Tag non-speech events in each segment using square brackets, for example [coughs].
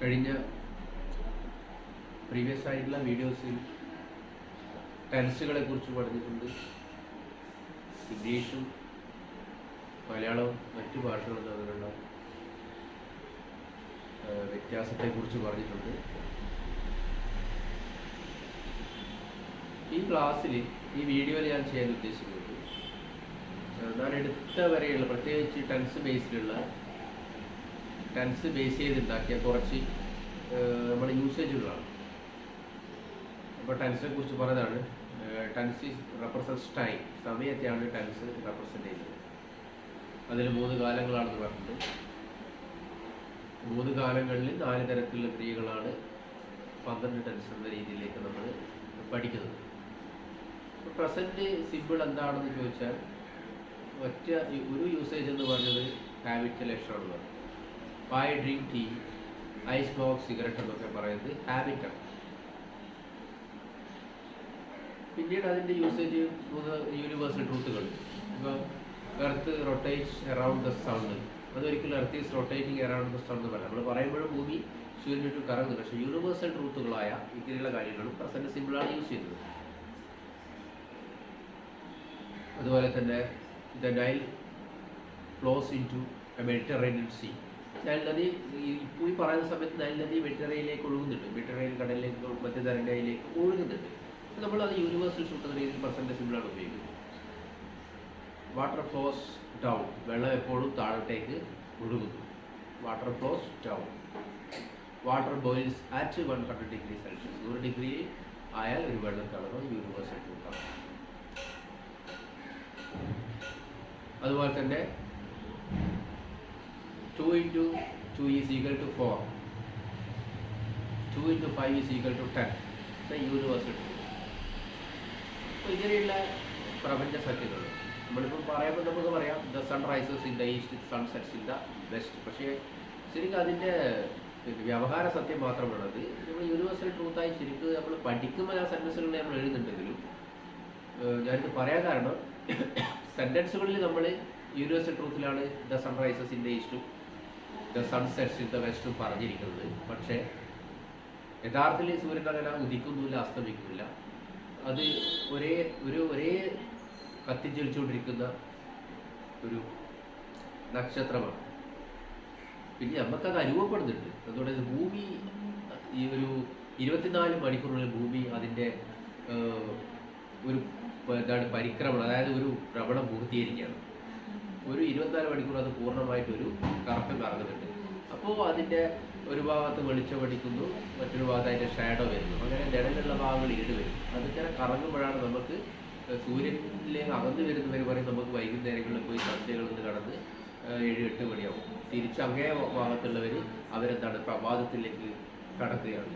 കഴിഞ്ഞ പ്രീവിയസ് ആയിട്ടുള്ള വീഡിയോസിൽ ടെൻസുകളെ കുറിച്ച് പറഞ്ഞിട്ടുണ്ട്. ഇംഗ്ലീഷും മലയാളവും മറ്റു ഭാഷകളും തമ്മിലുള്ള വ്യത്യാസത്തെക്കുറിച്ച് പറഞ്ഞിട്ടുണ്ട്. ഈ ക്ലാസ്സിൽ ഈ വീഡിയോയിൽ ഞാൻ ചെയ്യാൻ ഉദ്ദേശിക്കുന്നത് ഞാൻ എടുത്ത വരെയുള്ള പ്രത്യേകിച്ച് ടെൻസ് ബേസിലുള്ള ടെൻസ് ബേസ് ചെയ്തുണ്ടാക്കിയ കുറച്ച് നമ്മുടെ യൂസേജുകളാണ് അപ്പോൾ ടെൻസിനെ കുറിച്ച് പറഞ്ഞതാണ്. ടെൻസ് റെപ്രസെൻസ് ടൈം സമയത്തെയാണ് ടെൻസ് റെപ്രസെന്റ് ചെയ്യുന്നത്. അതിൽ മൂന്ന് കാലങ്ങളാണെന്ന് പറഞ്ഞിട്ടുണ്ട്. മൂന്ന് കാലങ്ങളിൽ നാല് തരത്തിലുള്ള ക്രിയകളാണ് പന്ത്രണ്ട് ടെൻസ് എന്ന രീതിയിലേക്ക് നമ്മൾ പഠിക്കുന്നത്. പ്രസന്റ് സിമ്പിൾ എന്താണെന്ന് ചോദിച്ചാൽ ഒറ്റ ഒരു യൂസേജ് എന്ന് പറഞ്ഞത് ഹാബിറ്റ് ലക്ഷണമാണ് by drink tea ice box cigarette എന്നൊക്കെ പറയുന്നത് ഹാബിറ്റാണ് പിന്നീട് അതിന്റെ യൂസേജ് യൂണിവേഴ്സൽ ട്രൂത്തുകൾ ഇപ്പോൾ earth rotates around the sun അതൊരിക്കലും earth is rotating around the sun പറയാം നമ്മൾ പറയുമ്പോഴും ഭൂമി സൂര്യൻ ചുറ്റും കറങ്ങുന്നു. പക്ഷേ യൂണിവേഴ്സൽ ട്രൂത്തുകളായ ഇങ്ങനെയുള്ള കാര്യങ്ങളും പ്രസന്റ് സിമ്പിളാണ് യൂസ് ചെയ്യുന്നത്. അതുപോലെ തന്നെ the Nile flows into Mediterranean sea Nile നദി ഇപ്പോൾ ഈ പറയുന്ന സമയത്ത് നൈൽ നദി വെട്ടറയിലേക്ക് ഒഴുകുന്നുണ്ട്. വെട്ടറയിൽ കടലിലേക്ക് മധ്യധരണ്യയിലേക്ക് ഒഴുകുന്നുണ്ട്. അപ്പോൾ നമ്മൾ അത് യൂണിവേഴ്സൽ ഷൂട്ട് എന്ന രീതിയിൽ പ്രസന്റ് സിമ്പിളാണ് ഉപയോഗിക്കുന്നത്. വാട്ടർ ഫ്ലോസ് ഡൗൺ വെള്ളം എപ്പോഴും താഴത്തേക്ക് ഒഴുകുന്നു. Water flows down water boils at one hundred degree Celsius നൂറ് ഡിഗ്രി ആയാൽ ഒരു വെള്ളം തളർന്നു യൂണിവേഴ്സൽ ട്രൂത്താണ് അതുപോലെ തന്നെ two into two is equal to four two into five is equal to ten universal truth അപ്പോൾ ഇങ്ങനെയുള്ള പ്രപഞ്ച സത്യങ്ങൾ നമ്മളിപ്പോൾ പറയുമ്പോൾ നമുക്ക് പറയാം the sun rises in the east sun sets in the west പക്ഷേ ശരിക്കും അതിന്റെ വ്യവഹാര സത്യം മാത്രമാണ് നമ്മൾ യൂണിവേഴ്സൽ ട്രൂത്തായി ശരിക്കും നമ്മൾ പഠിക്കുമ്പോൾ ആ സെന്റൻസുകളിൽ നമ്മൾ എഴുതുന്നുണ്ടെങ്കിലും ഞാനിത് പറയാൻ കാരണം [coughs] സെന്റൻസുകളിൽ നമ്മൾ universal ട്രൂത്തിലാണ് the sun rises in the ഈസ്റ്റും the sun sets in the west പറഞ്ഞിരിക്കുന്നത്. പക്ഷേ യഥാർത്ഥത്തിൽ സൂര്യൻ അങ്ങനെ ഉദിക്കുന്നില്ല അസ്തമിക്കുന്നില്ല. അത് ഒരേ ഒരു ഒരേ കത്തിജ്വലിച്ചുകൊണ്ടിരിക്കുന്ന ഒരു നക്ഷത്രമാണ്. പിന്നെ നമുക്കത് അനുഭവപ്പെടുന്നുണ്ട്. അതുകൊണ്ട് ഭൂമി ഈ ഒരു ഇരുപത്തിനാല് മണിക്കൂറിനുള്ളിൽ ഭൂമി അതിന്റെ ഒരു എന്താണ് പരിക്രമണം അതായത് ഒരു ഭ്രമണം പൂർത്തീകരിക്കുകയാണ്. ഒരു ഇരുപത്തിനാല് മണിക്കൂർ അത് പൂർണമായിട്ട് ഒരു കറക്റ്റ് കറങ്ങുന്നുണ്ട് അപ്പോൾ അതിന്റെ ഒരു ഭാഗത്ത് വെളിച്ചം അടിക്കുന്നു മറ്റൊരു ഭാഗത്ത് അതിന്റെ ഷാഡോ വരുന്നു. അങ്ങനെ നിഴലുള്ള ഭാഗങ്ങൾ ഈട് വരും. അതിങ്ങനെ കറങ്ങുമ്പോഴാണ് നമുക്ക് സൂര്യനിലേക്ക് അകന്നു വരുന്നവർ പറയും നമുക്ക് വൈകുന്നേരങ്ങളിൽ പോയി സന്ധ്യകളിൽ നിന്ന് കടന്ന് ഏഴ് എട്ട് മണിയാവും. തിരിച്ച് അങ്ങേ ഭാഗത്തുള്ളവർ അവരെന്താണ് പ്രഭാതത്തിലേക്ക് കടക്കുകയാണ്.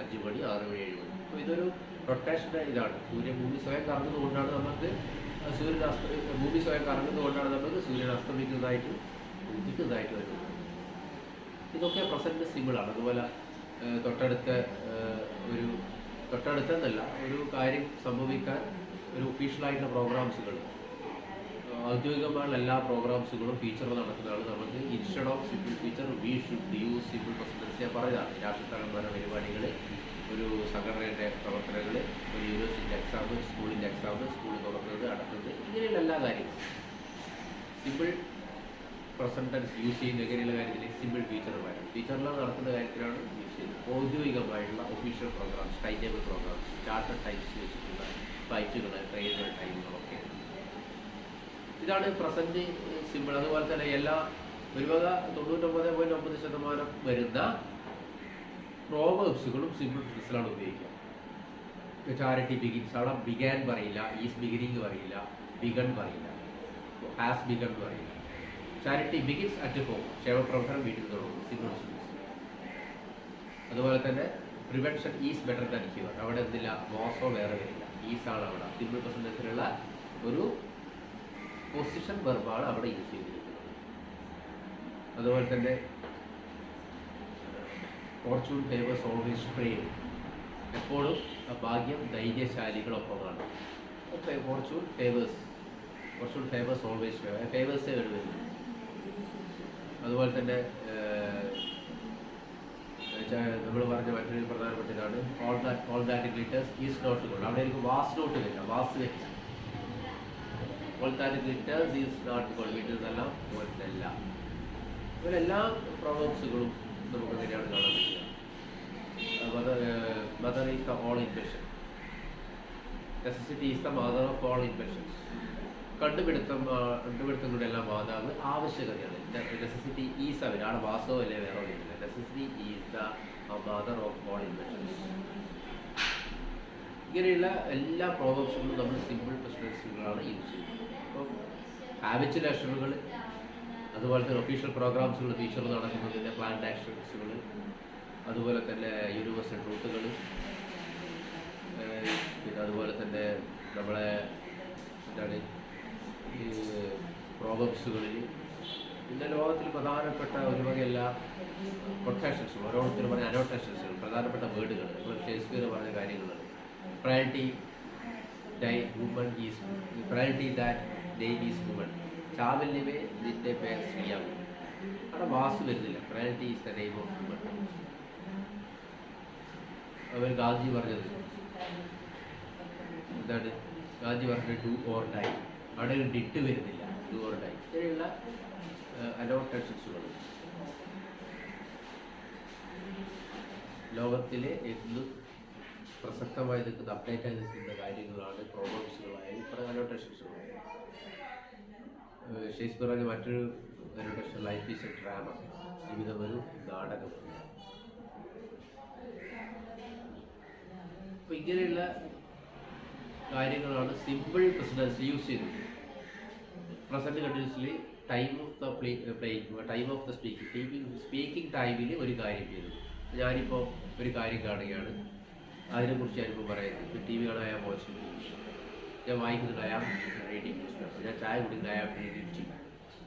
അഞ്ച് മണി ആറ് മണി ഏഴ് മണി. അപ്പോൾ ഇതൊരു റൊട്ടേഷന്റെ ഇതാണ്. സൂര്യൻ ഭൂമി സ്വയം കറങ്ങുന്നതുകൊണ്ടാണ് നമുക്ക് സൂര്യൻ അസ്ത ഭൂമി സ്വയം കറങ്ങുന്നതുകൊണ്ടാണ് നമുക്ക് സൂര്യൻ അസ്തമിക്കുന്നതായിട്ട് ഉദിക്കുന്നതായിട്ട് വരുന്നത്. ഇതൊക്കെ പ്രസന്റ് സിമ്പിളാണ് അതുപോലെ തൊട്ടടുത്ത ഒരു തൊട്ടടുത്തെന്നല്ല ഒരു കാര്യം സംഭവിക്കാൻ ഒരു ഒഫീഷ്യലായിട്ടുള്ള പ്രോഗ്രാംസുകൾ ഔദ്യോഗികമായുള്ള എല്ലാ പ്രോഗ്രാംസുകളും ഫീച്ചർ നടക്കുന്നതാണ് നമുക്ക് instead of simple future we should use simple present tense ഞാൻ പറഞ്ഞതാണ് രാഷ്ട്രീയ പരിപാടികൾ ഒരു സംഘടനയുടെ പ്രവർത്തനങ്ങൾ ഒരു യൂണിവേഴ്സിറ്റി എക്സാം സ്കൂളിന്റെ എക്സാം സ്കൂൾ തുറക്കുന്നത് അടക്കുന്നത് ഇങ്ങനെയുള്ള എല്ലാ കാര്യങ്ങളും. സിമ്പിൾ പ്രസന്റൻസ് യൂസ് ചെയ്യുന്ന ഇങ്ങനെയുള്ള കാര്യത്തിൽ സിമ്പിൾ വരും ഫീച്ചറിലാണ് നടക്കുന്ന കാര്യത്തിലാണ് യൂസ് ചെയ്യുന്നത്. ഔദ്യോഗികമായിട്ടുള്ള official programs time table programs charter times വെച്ചിട്ടുള്ള ഫ്ലൈറ്റുകൾ ട്രെയിനുകൾ ടൈമുകളൊക്കെ ഇതാണ് പ്രസന്റ് സിമ്പിൾ അതുപോലെ തന്നെ എല്ലാ ഒരുപാട് തൊണ്ണൂറ്റൊമ്പത് പോയിന്റ് ഒമ്പത് ശതമാനം വരുന്ന പ്രോവേബ്സുകളും സിമ്പിൾ ഫിക്സിലാണ് ഉപയോഗിക്കുക. ചാരിറ്റി ബിഗിൻസ് അവിടെ ബിഗാൻ പറയില്ല ഈസ് ബിഗിനിങ് പറയില്ല ബിഗൺ പറയില്ല. ഹാസ് ബിഗൺ പറയില്ല. ചാരിറ്റി ബിഗിൻസ് അറ്റ് ഹോം ക്ഷേമപ്രവർത്തനം വീട്ടിൽ തുടങ്ങും. സിമ്പിൾ അതുപോലെ തന്നെ prevention is better than cure അവിടെ എന്തില്ല? മോസോ വേറെ വരില്ല. ഈസ് ആണ് അവിടെ. സിമ്പിൾ പെർസെന്റേജിലുള്ള ഒരു പൊസിഷൻ വെർബാണ് അവിടെ യൂസ് ചെയ്തിരിക്കുന്നത്. അതുപോലെ തന്നെ ഫോർച്യൂൺ ഫേവേഴ്സ് ഓൾവേസ് പ്രേം എപ്പോഴും ഭാഗ്യം ധൈര്യശാലികളൊപ്പമാണ്. Fortune favours fortune favours always ഫേവേഴ്സേ വരും അതുപോലെ തന്നെ നമ്മൾ പറഞ്ഞ മറ്റൊരു പ്രധാനപ്പെട്ട ഇതാണ് all that all that glitters is not gold അവിടെ എനിക്ക് വാസ് നോട്ട് വെക്കുക വാസ് വെക്കുക all that glitters is not gold glitters എല്ലാം. പോലെ എല്ലാ പ്രോബ്ലംസുകളും നമുക്ക് എങ്ങനെയാണ് കാണാൻ പറ്റുക mother mother is the all infection. Necessity is the mother of all inventions കണ്ടുപിടുത്തം കണ്ടുപിടുത്തങ്ങളുടെ എല്ലാം മാതാവ് ആവശ്യകതയാണ്. നെസസിറ്റി ഈസ് അവർ ആണ് വാസോ അല്ലെ വേറെ necessity is the mother of all inventions ഇങ്ങനെയുള്ള എല്ലാ പ്രോബ്ലംസുകളും നമ്മൾ സിമ്പിൾ പ്രശ്നങ്ങളാണ് യൂസ് ചെയ്യുന്നത്. അപ്പം ഹാബിച്വൽ ആക്ഷനുകൾ അതുപോലെ തന്നെ ഒഫീഷ്യൽ പ്രോഗ്രാംസുകൾ ഫീച്ചർ നടക്കുന്നതിന്റെ പ്ലാന്റ് ആക്ഷൻസുകൾ അതുപോലെ തന്നെ യൂണിവേഴ്സൽ ട്രൂത്തുകൾ പിന്നെ അതുപോലെ തന്നെ നമ്മളെ എന്താണ് ഈ പ്രോബ്ലംസുകളിൽ പിന്നെ ലോകത്തിൽ പ്രധാനപ്പെട്ട ഒരു വകയെല്ലാ കൊട്ടേഷൻസും ഓരോരുത്തരും പറഞ്ഞ അനോട്ടേഷൻസുകൾ പ്രധാനപ്പെട്ട വേർഡുകൾ നമ്മൾ ഷേക്സ്പിയർ പറഞ്ഞ കാര്യങ്ങൾ priority thy woman is priority that thy is woman ചാവല്യമേ നിന്റെ പേർ സ്ത്രീയാകും അവിടെ വാസ് വരുന്നില്ല. Priority is the name of woman അവർ ഗാന്ധി പറഞ്ഞത്. എന്താണ്? ഗാന്ധി പറഞ്ഞത് ഡു ഓർ ഡൈ അവിടെ ഡിട്ട് വരുന്നില്ല. ഡു ഓർ ഡൈ ഇങ്ങനെയുള്ള അനോട്ടേഷൻസുകൾ ലോകത്തിലെ എന്തും പ്രസക്തമായി നിൽക്കുന്ന അപ്ഡേറ്റ് ആയി നിൽക്കുന്ന കാര്യങ്ങളാണ് പ്രോബ്ലംസുകളായാലും അനോട്ടേഷൻസുകൾ ഷേക്സ്പിയർ പറഞ്ഞ മറ്റൊരു annotation life is a drama ജീവിതം ഒരു നാടകമാണ്. അപ്പോൾ ഇങ്ങനെയുള്ള കാര്യങ്ങളാണ് സിമ്പിൾ പ്രസിഡൻസ് യൂസ് ചെയ്തത്. Present continuously time of the play time of the speaking speaking speaking ടൈമിൽ ഒരു കാര്യം ചെയ്തു. ഞാനിപ്പോൾ ഒരു കാര്യം കാണുകയാണ്. അതിനെക്കുറിച്ച് ഞാനിപ്പോൾ പറയുന്നത് ടി വി കാണാൻ മോശം ഞാൻ വായിക്കുന്നത് അയാം റീഡിങ് ന്യൂസ് പേപ്പർ ഞാൻ ചായ കുടിക്കുന്ന അയാം റീഡിങ് ടി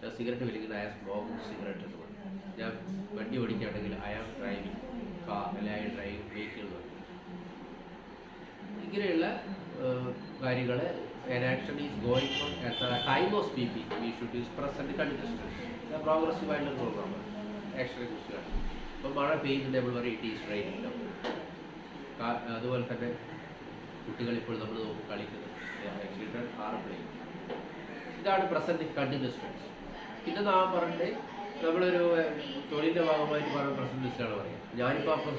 ഞാൻ സിഗരറ്റ് വലിക്കുന്നത് അയാം സ്മോക്കിംഗ് സിഗരറ്റ് ഞാൻ വണ്ടി ഓടിക്കുകയാണെങ്കിൽ അയാൾ ഡ്രൈവിംഗ് കാർ അല്ലെങ്കിൽ അയാൾ ഡ്രൈവിംഗ് വെഹിക്കിൾ എന്ന് പറയും ഇങ്ങനെയുള്ള കാര്യങ്ങൾ an action is going on at the time of speaking we should use present progressive ആയിട്ടുള്ള പ്രോഗ്രാം ആക്ഷനെ കുറിച്ച് കാണിക്കും ഇപ്പോൾ മഴ പെയ്യുന്നുണ്ട് നമ്മൾ പറയും ഇറ്റ് ഈസ് റൈൻ അതുപോലെ തന്നെ കുട്ടികൾ ഇപ്പോൾ നമ്മൾ നോക്കി കളിക്കുന്നത് ഇതാണ് പ്രസന്റ് കണ്ടിന്യൂസ് ടെൻസ് പിന്നെ നാം പറഞ്ഞിട്ട് നമ്മളൊരു തൊഴിലിന്റെ ഭാഗമായിട്ട് പറയുന്ന പ്രസന്റ് ലിസ്റ്റാണ് പറയുക ഞാനിപ്പോൾ അപ്പം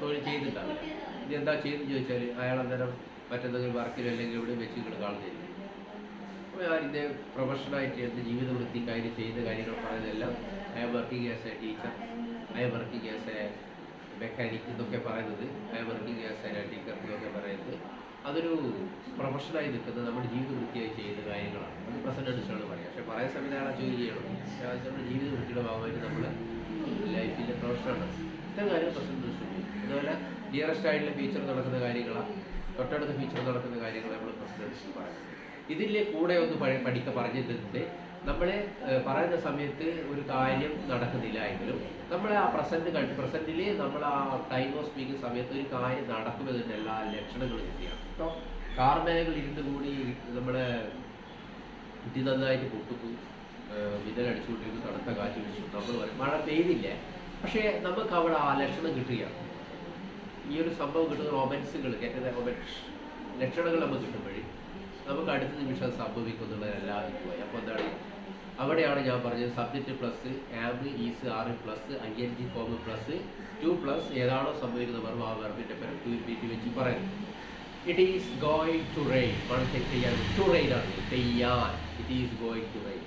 തൊഴിൽ ചെയ്യുന്നുണ്ടാവില്ല ഇനി എന്താ ചെയ്യുന്നത് ചോദിച്ചാൽ അയാൾ അന്നേരം മറ്റെന്തെങ്കിലും വർക്കിലോ അല്ലെങ്കിൽ ഇവിടെ വെച്ച് നിങ്ങൾ കാണുന്നില്ല അപ്പോൾ ഞാൻ ഇതിന്റെ പ്രൊഫഷണലായിട്ട് എന്റെ ജീവിത വൃത്തിക്കായി ചെയ്യുന്ന കാര്യങ്ങൾ പറയുന്നതെല്ലാം I working as a teacher I working as a mechanic എന്നൊക്കെ പറയുന്നത്. I working as a teacher എന്നൊക്കെ പറയുന്നത്. അതൊരു പ്രൊഫഷണലായി നിൽക്കുന്നത് നമ്മുടെ ജീവിത വൃത്തിയായി ചെയ്യുന്ന കാര്യങ്ങളാണ്. അത് പ്രസന്റ് അടിച്ചാണ് പറയുക. പക്ഷേ പറയുന്ന സമയത്ത് അയാളെ ജോലി ചെയ്യണം. നമ്മുടെ ജീവിത വൃത്തിയുടെ ഭാഗമായിട്ട് നമ്മൾ ലൈഫിന്റെ പ്രൊഫഷനാണ് ഇത്തരം കാര്യങ്ങൾ അടിച്ചു അതുപോലെ നിയറസ്റ്റ് ആയിട്ടുള്ള ഫീച്ചർ നടക്കുന്ന കാര്യങ്ങളാണ്. തൊട്ടടുത്ത ഫീച്ചർ നടക്കുന്ന കാര്യങ്ങൾ നമ്മൾ പ്രസന്റ് പറയും ഇതിന്റെ കൂടെ ഒന്ന് പഠിക്ക പറഞ്ഞിട്ടുണ്ട്. നമ്മളെ പറയുന്ന സമയത്ത് ഒരു കാര്യം നടക്കുന്നില്ല എങ്കിലും നമ്മൾ ആ പ്രസന്റ് കണ്ട് പ്രസന്റിൽ നമ്മൾ ആ ടൈം ഓഫ് സ്പീക്കിംഗ് സമയത്ത് ഒരു കാര്യം നടക്കുമെന്നതിന്റെ എല്ലാ ലക്ഷണങ്ങളും കിട്ടിയാണ് കേട്ടോ കാർമേഘകൾ ഇരുന്ന് കൂടി നമ്മളെ കുട്ടി നന്നായിട്ട് പൊട്ടുന്നു. മിന്നലടിച്ചുകൊണ്ടിരിക്കും തണുത്ത കാറ്റ് വിളിച്ചു നമ്മൾ മഴ പെയ്തില്ല. പക്ഷേ നമുക്ക് അവിടെ ആ ലക്ഷണം കിട്ടുകയാണ്. ഈ ഒരു സംഭവം കിട്ടുന്ന റോബൻസുകൾ കേട്ടത് റോബൻസ് ലക്ഷണങ്ങൾ നമുക്ക് കിട്ടുമ്പോഴേ നമുക്ക് അടുത്ത നിമിഷം അത് സംഭവിക്കും എന്നുള്ളതെല്ലാം പോയി അപ്പോൾ എന്താണ്? അവിടെയാണ് ഞാൻ പറഞ്ഞത് subject plus am is are plus I N G form plus to plus ഏതാണോ സംഭവിക്കുന്ന വെറും ആ വെറുപ്പിന്റെ പേര് ടു ടി വെച്ച് പറയുന്നത് it is going to rain ആണ് ചെക്ക് ചെയ്യാൻ ടു റെയിൻ ആണ്. പെയ്യാൻ. It is going to rain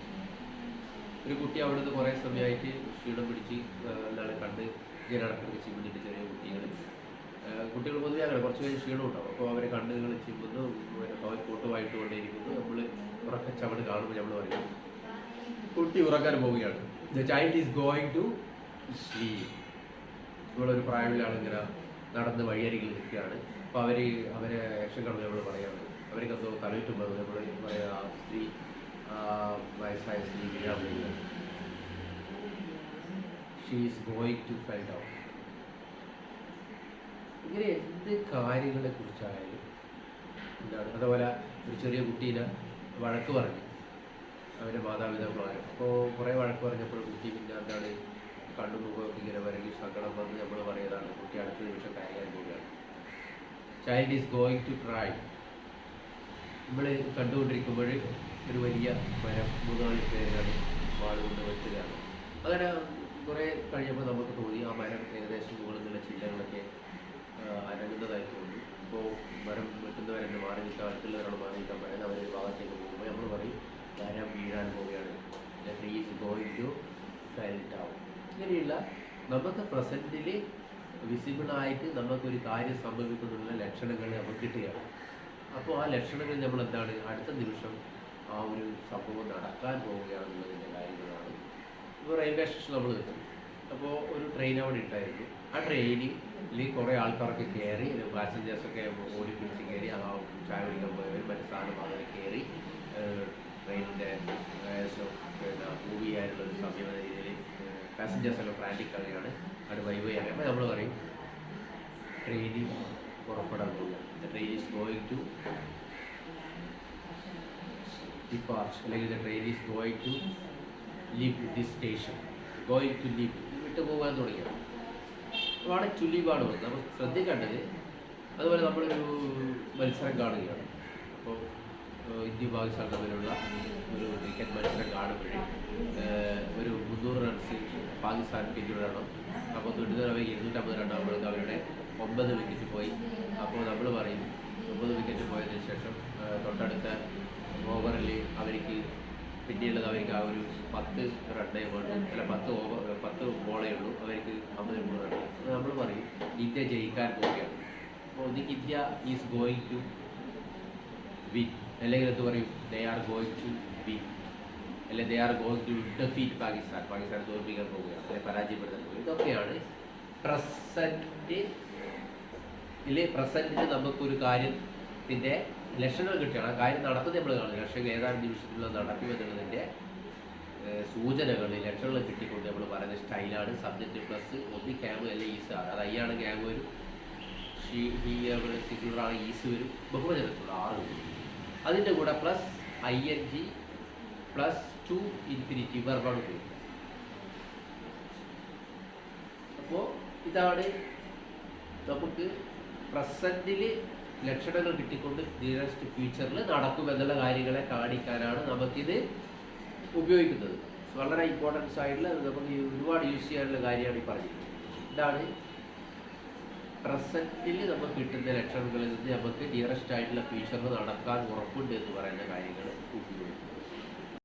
ഒരു കുട്ടി അവിടുന്ന് കുറേ സമയമായിട്ട് ക്ഷീണം പിടിച്ച് എന്താണ് കണ്ട് ഇങ്ങനെ നടക്കുന്ന ചിമ്മിന്റെ ചെറിയ കുട്ടികൾ കുട്ടികൾ പൊതുവെ അങ്ങനെ കുറച്ച് പേര് ക്ഷീണം ഉണ്ടാവും അപ്പോൾ അവരെ കണ്ണുകൾ ചിമ്മുന്നു പിന്നെ കോട്ടുമായിട്ട് കൊണ്ടിരിക്കുന്നു നമ്മൾ ഉറക്ക ചവിട് കാണുമ്പോൾ നമ്മൾ പറയും കുട്ടി ഉറക്കാൻ പോവുകയാണ്. The child is going to sleep നമ്മളൊരു പ്രായമുള്ള ആളിങ്ങനെ നടന്ന് വഴിയരികിൽ നിൽക്കുകയാണ്. അപ്പോൾ അവർ അവരെ രക്ഷകളും നമ്മൾ പറയാണ്. അവർക്ക് എന്തോ തലയിട്ടുമ്പോൾ നമ്മൾ പറയാ സ്ത്രീ വയസ്സായ സ്ത്രീ she is going to fell down ഇങ്ങനെ എന്ത് കാര്യങ്ങളെ കുറിച്ചായാലും എന്താണ് അതുപോലെ ഒരു ചെറിയ കുട്ടീനെ വഴക്ക് പറഞ്ഞു. അവന്റെ മാതാപിതാക്കളായ. അപ്പോൾ കുറേ വഴക്ക് പറഞ്ഞപ്പോൾ കുട്ടി പിന്നെ എന്താണ് കണ്ണു മുഖമൊക്കെ ഇങ്ങനെ വരകി സങ്കടം വന്ന് നമ്മൾ പറയുന്നതാണ് കുട്ടി അടുത്ത നിമിഷം കരയാൻ പോവുകയാണ്. Child is going to cry നമ്മൾ കണ്ടുകൊണ്ടിരിക്കുമ്പോൾ ഒരു വലിയ മരം മൂന്നാൽ പേരാണ് വാളുകൊണ്ട് വെട്ടുകയാണ്. അങ്ങനെ കുറേ കഴിയുമ്പോൾ നമുക്ക് തോന്നി ആ മരം ഏകദേശം മുകളിൽ നിന്നുള്ള ചില്ലകളൊക്കെ ആ, അനങ്ങുന്നതായി തോന്നി. ഇപ്പോൾ മരം വെട്ടുന്നവരെന്നെ മാറി നിൽക്കാൻ അടുത്തുള്ളവരോട് മാറി നിൽക്കാൻ പറയുന്നത് അവർ ഭാഗത്തേക്ക് പോകുമ്പോൾ നമ്മൾ പറയും മരം വീഴാൻ പോവുകയാണ്. Tree is going to fell down ഇങ്ങനെയുള്ള നമുക്ക് പ്രസന്റിൽ വിസിബിളായിട്ട് നമുക്കൊരു കാര്യം സംഭവിക്കുന്നുള്ള ലക്ഷണങ്ങൾ നമുക്ക് കിട്ടുകയാണ്. അപ്പോൾ ആ ലക്ഷണങ്ങൾ നമ്മൾ എന്താണ്? അടുത്ത നിമിഷം ആ ഒരു സംഭവം നടക്കാൻ പോവുകയാണെന്നുള്ളതിന്റെ കാര്യങ്ങളാണ്. ഇപ്പോൾ റെയിൽവേ സ്റ്റേഷൻ നമ്മൾ നിൽക്കും അപ്പോൾ ഒരു ട്രെയിൻ അവിടെ ഉണ്ടായിരുന്നു. ആ ട്രെയിനിൽ കുറേ ആൾക്കാരൊക്കെ കയറി പാസഞ്ചേഴ്സൊക്കെ ഓടി പിടിച്ച് കയറി ആ ചായ കുടിക്കാൻ പോയവർ മറ്റു സാധനം അങ്ങനെ കയറി ട്രെയിനിന്റെ പിന്നെ മൂവ് ചെയ്യാനുള്ള ഒരു സമയം എന്ന രീതിയിൽ പാസഞ്ചേഴ്സ് എല്ലാം ഫ്രാന്റിക് കളിയാണ്. വൈബ് ചെയ്യാൻ അപ്പോൾ നമ്മൾ പറയും ട്രെയിനിൽ പുറപ്പെടാൻ പോകുക train is going to departure അല്ലെങ്കിൽ the train is going to leave this station going to leave വിട്ടു പോകാൻ തുടങ്ങിയാണ് അപ്പോൾ അവിടെ ടു വന്നത് അപ്പോൾ ശ്രദ്ധിക്കേണ്ടത് അതുപോലെ നമ്മളൊരു മത്സരം കാണുകയാണ്. അപ്പോൾ ഇന്ത്യ പാകിസ്ഥാൻ തമ്മിലുള്ള ഒരു ക്രിക്കറ്റ് മത്സരം കാണുമ്പോഴേ ഒരു മുന്നൂറ് റൺസ് പാകിസ്ഥാൻ പിന്തുടരണം. അപ്പോൾ തൊണ്ണൂറ് ഇരുന്നൂറ്റമ്പത് റണ്ണാകുമ്പോഴേക്ക് അവരുടെ ഒമ്പത് വിക്കറ്റ് പോയി. അപ്പോൾ നമ്മൾ പറയും ഒമ്പത് വിക്കറ്റ് പോയതിന് ശേഷം തൊട്ടടുത്ത ഓവറിൽ അവർക്ക് പിന്നെയുള്ളത് അവർക്ക് ആ ഒരു പത്ത് റണ്ണേ വേണ്ടു അല്ല പത്ത് ഓവർ ബോളേ ഉള്ളൂ അവർക്ക് അമ്പത് മൂന്ന് റൺ നമ്മൾ പറയും ഇന്ത്യ ജയിക്കാൻ പോവുകയാണ്. അപ്പോൾ ഒന്നിക്ക് India is going to win അല്ലെങ്കിൽ എന്ത് പറയും? They are going to win അല്ലെങ്കിൽ they are going to defeat Pakistan. Pakistan തോൽപ്പിക്കാൻ പോവുകയാണ്. അല്ലെങ്കിൽ പരാജയപ്പെടുത്താൻ പോവുക ഇതൊക്കെയാണ് പ്രസന്റ് ഇല്ലേ? പ്രസന്റിന് നമുക്കൊരു കാര്യത്തിന്റെ ലക്ഷണങ്ങൾ കിട്ടുകയാണ്. ആ കാര്യം നടക്കുന്നത് നമ്മൾ കാണുന്നത് ലക്ഷ്യം ഏതാനും നിമിഷത്തിലുള്ള നടക്കുമെന്നുള്ളതിന്റെ സൂചനകൾ ലെറ്ററുകൾ കിട്ടിക്കൊണ്ട് നമ്മൾ പറയുന്ന സ്റ്റൈലാണ് സബ്ജക്റ്റ് പ്ലസ് ഒന്ന് ക്യാമ്പ് അല്ലെങ്കിൽ ഈസ് ആണ്. അത് അയ്യാണ് ക്യാമ്പ് വരും. ഷീ ഈസ് വരും. ബഹുവചനത്തിലുള്ള ആറ് വരും അതിന്റെ കൂടെ plus I N G plus to infinitive വെർബാണ് ഉപയോഗിക്കുക അപ്പോൾ ഇതാണ് നമുക്ക് പ്രസന്റിൽ ലക്ഷണങ്ങൾ കിട്ടിക്കൊണ്ട് നിയറസ്റ്റ് ഫ്യൂച്ചറിൽ നടക്കുമെന്നുള്ള കാര്യങ്ങളെ കാണിക്കാനാണ് നമുക്കിത് ഉപയോഗിക്കുന്നത്. വളരെ ഇമ്പോർട്ടൻസ് ആയിട്ടുള്ള നമുക്ക് ഒരുപാട് യൂസ് ചെയ്യാനുള്ള കാര്യമാണ് ഈ പറഞ്ഞത് ഇതാണ് പ്രസന്റിൽ നമുക്ക് കിട്ടുന്ന ലക്ഷണങ്ങളിൽ നിന്ന് നമുക്ക് നിയറസ്റ്റ് ആയിട്ടുള്ള ഫ്യൂച്ചറിൽ നടക്കാൻ ഉറപ്പുണ്ട് എന്ന് പറയുന്ന കാര്യങ്ങൾ ഉപയോഗിക്കുന്നത്.